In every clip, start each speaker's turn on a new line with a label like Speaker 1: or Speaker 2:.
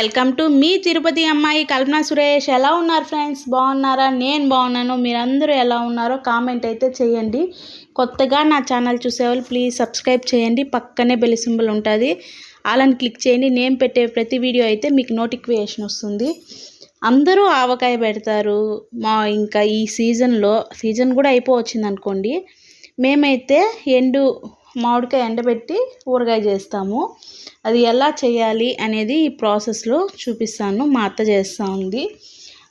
Speaker 1: Welcome to me Tirupati అమ్మాయి కల్పన సురేష్. ఎలా ఉన్నారు ఫ్రెండ్స్? బాగున్నారా? నేను బాగున్నాను. మీరందరూ ఎలా ఉన్నారో కామెంట్ అయితే చేయండి. కొత్తగా నా ఛానల్ చూసేవాళ్ళు ప్లీజ్ సబ్స్క్రైబ్ చేయండి. పక్కనే బెల్ సింబల్ ఉంటుంది. అలాని క్లిక్ చేయండి. నేను పెట్టే ప్రతి వీడియో అయితే మీకు నోటిఫికేషన్ వస్తుంది. అందరూ ఆవకాయ పెడతారు. మా ఇంకా ఈ సీజన్లో సీజన్ కూడా అయిపోవచ్చింది అనుకోండి మేమైతే ఎండు మామిడికాయ ఎండబెట్టి ఊరగాయ చేస్తాము. అది ఎలా చేయాలి అనేది ఈ ప్రాసెస్లో చూపిస్తాను. మా అత్త చేస్తూ ఉంది.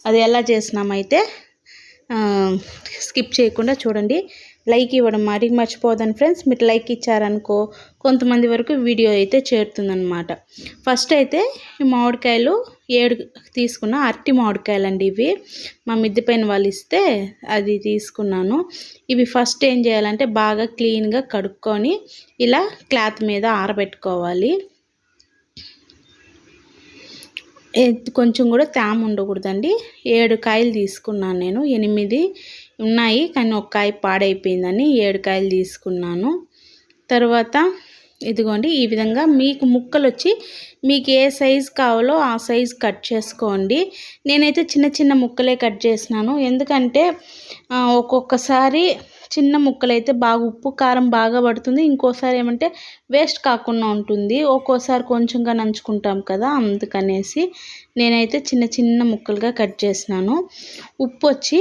Speaker 1: అది ఎలా చేసినామైతే స్కిప్ చేయకుండా చూడండి. లైక్ ఇవ్వడం మాటికి మర్చిపోదని ఫ్రెండ్స్. మీరు లైక్ ఇచ్చారనుకో కొంతమంది వరకు వీడియో అయితే చేరుతుందనమాట ఫస్ట్ అయితే ఈ మామిడికాయలు ఏడు తీసుకున్న అరటి మామిడికాయలు అండి ఇవి. మా మిద్దె పైన వాళ్ళు ఇస్తే అది తీసుకున్నాను. ఇవి ఫస్ట్ ఏం చేయాలంటే బాగా క్లీన్గా కడుక్కొని ఇలా క్లాత్ మీద ఆరబెట్టుకోవాలి. కొంచెం కూడా తేమ ఉండకూడదండి. ఏడు కాయలు తీసుకున్నాను నేను. ఎనిమిది ఉన్నాయి కానీ ఒక కాయ పాడైపోయిందని ఏడు కాయలు తీసుకున్నాను. తర్వాత ఇదిగోండి ఈ విధంగా మీకు ముక్కలు వచ్చి మీకు ఏ సైజ్ కావాలో ఆ సైజ్ కట్ చేసుకోండి. నేనైతే చిన్న చిన్న ముక్కలే కట్ చేసినాను ఎందుకంటే ఒక్కొక్కసారి చిన్న ముక్కలైతే బాగా ఉప్పు కారం బాగా పడుతుంది. ఇంకోసారి ఏమంటే వేస్ట్ కాకుండా ఉంటుంది. ఒక్కోసారి కొంచెంగా నంచుకుంటాం కదా అందుకనేసి నేనైతే చిన్న చిన్న ముక్కలుగా కట్ చేసినాను. ఉప్పు వచ్చి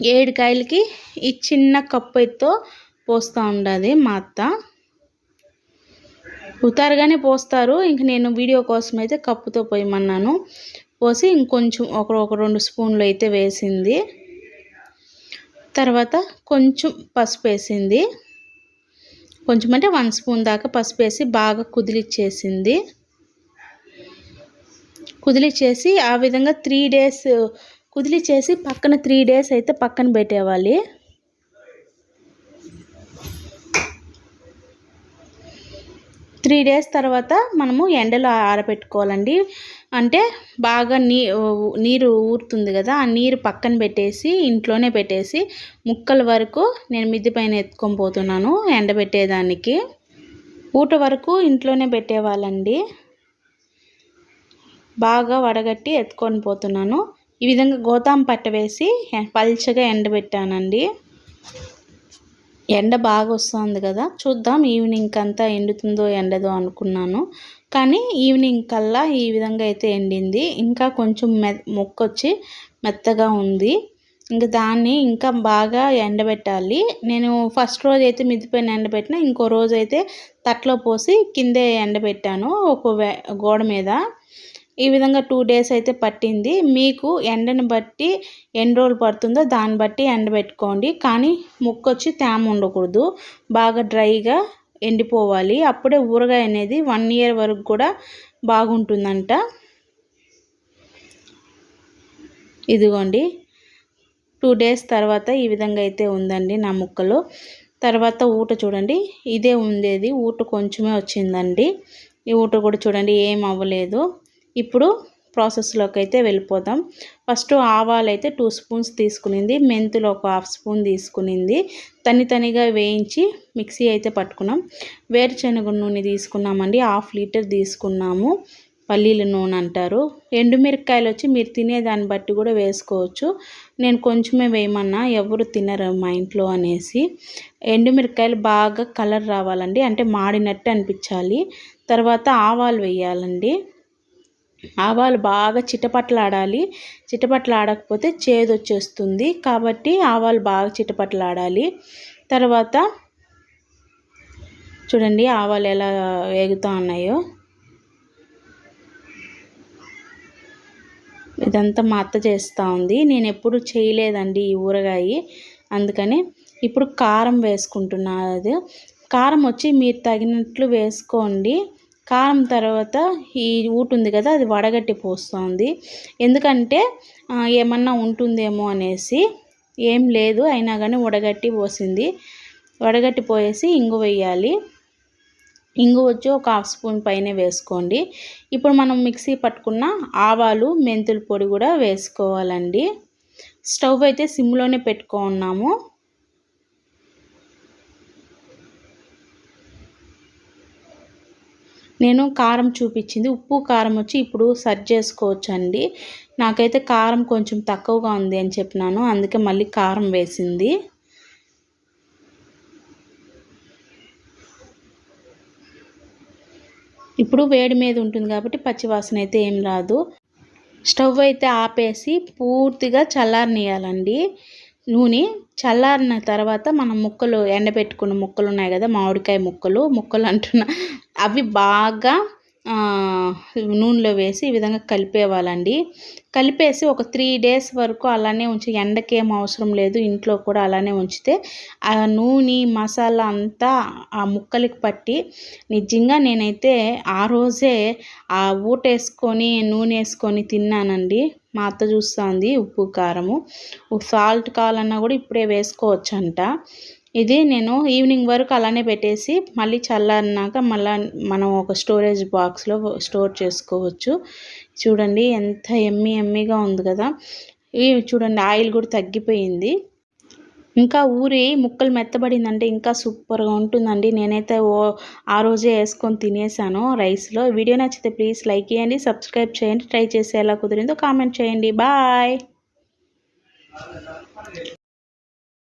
Speaker 1: ఏడు కాయలకి ఈ చిన్న కప్పు పోస్తూ ఉండదు మా అత్త. ఉతారుగానే పోస్తారు. ఇంక నేను వీడియో కోసం అయితే కప్పుతో పోయమన్నాను. పోసి ఇంకొంచెం ఒక రెండు స్పూన్లు అయితే వేసింది. తర్వాత కొంచెం పసుపు వేసింది కొంచెం అంటే వన్ స్పూన్ దాకా పసుపు వేసి బాగా కుదిలిచ్చేసింది. కుదిలిచ్చేసి ఆ విధంగా త్రీ డేస్ కుదిలిచ్చేసి పక్కన త్రీ డేస్ అయితే పక్కన పెట్టేవాలి. త్రీ డేస్ తర్వాత మనము ఎండలో ఆరబెట్టుకోవాలండి. అంటే బాగా నీ నీరు ఊరుతుంది కదా ఆ నీరు పక్కన పెట్టేసి ఇంట్లోనే పెట్టేసి ముక్కల వరకు నేను మిద్ది పైన ఎత్తుకొని పోతున్నాను ఎండబెట్టేదానికి ఊట వరకు ఇంట్లోనే పెట్టేవాళ్ళండి. బాగా వడగట్టి ఎత్తుకొని పోతున్నాను. ఈ విధంగా గోతాం పట్ట వేసి పల్చగా ఎండబెట్టానండి ఎండ బాగా వస్తుంది కదా చూద్దాం ఈవినింగ్ అంతా ఎండుతుందో ఎండదో అనుకున్నాను. కానీ ఈవినింగ్ కల్లా ఈ విధంగా అయితే ఎండింది. ఇంకా కొంచెం మె మొక్కొచ్చి మెత్తగా ఉంది. ఇంకా దాన్ని ఇంకా బాగా ఎండబెట్టాలి. నేను ఫస్ట్ రోజు అయితే మిద్దిపైన ఎండబెట్టిన ఇంకో రోజు అయితే తట్లో పోసి కిందే ఎండబెట్టాను ఒక గోడ మీద. ఈ విధంగా టూ డేస్ అయితే పట్టింది. మీకు ఎండను బట్టి ఎన్ని రోజులు పడుతుందో దాన్ని బట్టి ఎండబెట్టుకోండి. కానీ ముక్క వచ్చి తేమ ఉండకూడదు. బాగా డ్రైగా ఎండిపోవాలి. అప్పుడే ఊరగాయ అనేది వన్ ఇయర్ వరకు కూడా బాగుంటుందంట. ఇదిగోండి. టూ డేస్ తర్వాత ఈ విధంగా అయితే ఉందండి నా ముక్కలు. తర్వాత ఊట చూడండి. ఇదే ఉండేది. ఊట కొంచెమే వచ్చిందండి. ఈ ఊట కూడా చూడండి ఏం అవ్వలేదు. ఇప్పుడు ప్రాసెస్లోకి అయితే వెళ్ళిపోదాం ఫస్ట్ ఆవాలు అయితే టూ స్పూన్స్ తీసుకునింది. మెంతులు ఒక హాఫ్ స్పూన్ తీసుకునింది. తని తనిగా వేయించి మిక్సీ అయితే పట్టుకున్నాం. వేరుశనగ నూనె తీసుకున్నామండి. హాఫ్ లీటర్ తీసుకున్నాము. పల్లీల నూనె అంటారు. ఎండుమిరపకాయలు వచ్చి మీరు తినేదాన్ని బట్టి కూడా వేసుకోవచ్చు. నేను కొంచెమే వేయమన్నా ఎవరు తినరు మా ఇంట్లో అనేసి. ఎండుమిరపకాయలు బాగా కలర్ రావాలండి. అంటే మాడినట్టు అనిపించాలి. తర్వాత ఆవాలు వేయాలండి. ఆవాలు బాగా చిటపట్లాడాలి. చిటపట్లాడకపోతే చేదు వచ్చేస్తుంది కాబట్టి ఆవాలు బాగా చిటపట్లాడాలి. తర్వాత చూడండి ఆవాలు ఎలా వేగుతూ ఉన్నాయో. ఇదంతా మా అత్త చేస్తూ ఉంది. నేను ఎప్పుడు చేయలేదండి ఈ ఊరగాయ. అందుకని ఇప్పుడు కారం వేసుకుంటున్నది కారం వచ్చి మీరు తగినట్లు వేసుకోండి. కారం తర్వాత ఈ ఊటు ఉంది కదా అది వడగట్టి పోస్తుంది. ఎందుకంటే ఏమన్నా ఉంటుందేమో అనేసి ఏం లేదు అయినా కానీ వడగట్టి పోసింది. వడగట్టి పోయేసి ఇంగు వేయాలి. ఇంగు వచ్చి ఒక హాఫ్ స్పూన్ పైన వేసుకోండి. ఇప్పుడు మనం మిక్సీ పట్టుకున్న ఆవాలు మెంతుల పొడి కూడా వేసుకోవాలండి. స్టవ్ అయితే సిమ్లోనే పెట్టుకున్నాము. నేను కారం చూపించింది. ఉప్పు కారం వచ్చి ఇప్పుడు సర్చ్ చేసుకోవచ్చు అండి నాకైతే కారం కొంచెం తక్కువగా ఉంది అని చెప్పినాను. అందుకే మళ్ళీ కారం వేసింది. ఇప్పుడు వేడి మీద ఉంటుంది కాబట్టి పచ్చివాసన అయితే ఏం రాదు. స్టవ్ అయితే ఆపేసి పూర్తిగా చల్లారనియాలండి నూనె చల్లారిన తర్వాత మనం ముక్కలు ఎండబెట్టుకున్న ముక్కలు ఉన్నాయి కదా మామిడికాయ ముక్కలు ముక్కలు అంటున్నా అవి బాగా నూనెలో వేసి ఈ విధంగా కలిపేవాలండి కలిపేసి ఒక త్రీ డేస్ వరకు అలానే ఉంచి ఎండకి ఏం అవసరం లేదు ఇంట్లో కూడా అలానే ఉంచితే ఆ నూనె మసాలా అంతా ఆ ముక్కలకి పట్టి నిజంగా నేనైతే ఆ రోజే ఆ ఊట వేసుకొని నూనె వేసుకొని తిన్నానండి. మా అత్త చూస్తుంది ఉప్పు కారము. సాల్ట్ కావాలన్నా కూడా ఇప్పుడే వేసుకోవచ్చంట. ఇది నేను ఈవినింగ్ వరకు అలానే పెట్టేసి మళ్ళీ చల్లారినాక మళ్ళీ మనం ఒక స్టోరేజ్ బాక్స్లో స్టోర్ చేసుకోవచ్చు. చూడండి ఎంత ఎమ్మి ఎమ్మిగా ఉంది కదా. ఇవి చూడండి ఆయిల్ కూడా తగ్గిపోయింది. ఇంకా ఊరి ముక్కలు మెత్తబడిందంటే ఇంకా సూపర్గా ఉంటుందండి. నేనైతే ఓ ఆ రోజే వేసుకొని తినేసాను రైస్లో. వీడియో నచ్చితే ప్లీజ్ లైక్ చేయండి సబ్స్క్రైబ్ చేయండి ట్రై చేసి ఎలా కుదిరిందో కామెంట్ చేయండి. బాయ్!